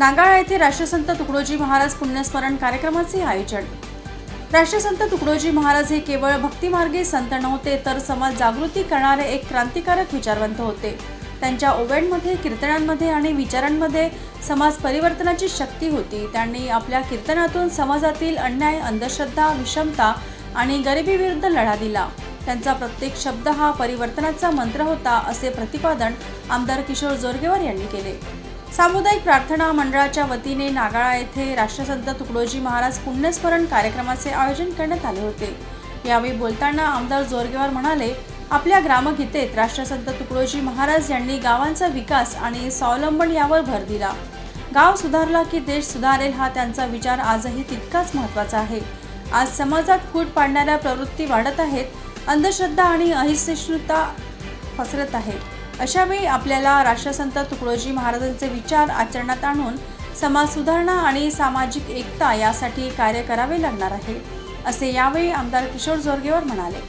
नांगाळा येथे राष्ट्रसंत तुकडोजी महाराज पुण्यस्मरण कार्यक्रमाचे आयोजन. राष्ट्रसंत तुकडोजी महाराज हे केवळ भक्तिमार्गे संत नव्हते तर समाज जागृती करणारे एक क्रांतिकारक विचारवंत होते. त्यांच्या ओव्यांमध्ये कीर्तनांमध्ये आणि विचारांमध्ये समाज परिवर्तनाची शक्ती होती. त्यांनी आपल्या कीर्तनातून समाजातील अन्याय अंधश्रद्धा विषमता आणि गरिबीविरुद्ध लढा दिला. त्यांचा प्रत्येक शब्द हा परिवर्तनाचा मंत्र होता असे प्रतिपादन आमदार किशोर जोरगेवार यांनी केले. सामुदायिक प्रार्थना मंडळाच्या वतीने नागाळा येथे राष्ट्रसंत तुकडोजी महाराज पुण्यस्मरण कार्यक्रमाचे आयोजन करण्यात आले होते. यावेळी बोलताना आमदार जोरगेवार म्हणाले आपल्या ग्रामगीतेत राष्ट्रसंत तुकडोजी महाराज यांनी गावांचा विकास आणि स्वावलंबन यावर भर दिला. गाव सुधारला की देश सुधारेल हा त्यांचा विचार आजही तितकाच महत्त्वाचा आहे. आज समाजात फूट पाडणाऱ्या प्रवृत्ती वाढत आहेत अंधश्रद्धा आणि अहिष्णुता पसरत आहे. अशावेळी आपल्याला राष्ट्रसंत तुकडोजी महाराजांचे विचार आचरणात आणून समाज सुधारणा आणि सामाजिक एकता यासाठी कार्य करावे लागणार आहे असे यावेळी आमदार किशोर जोरगेवर म्हणाले.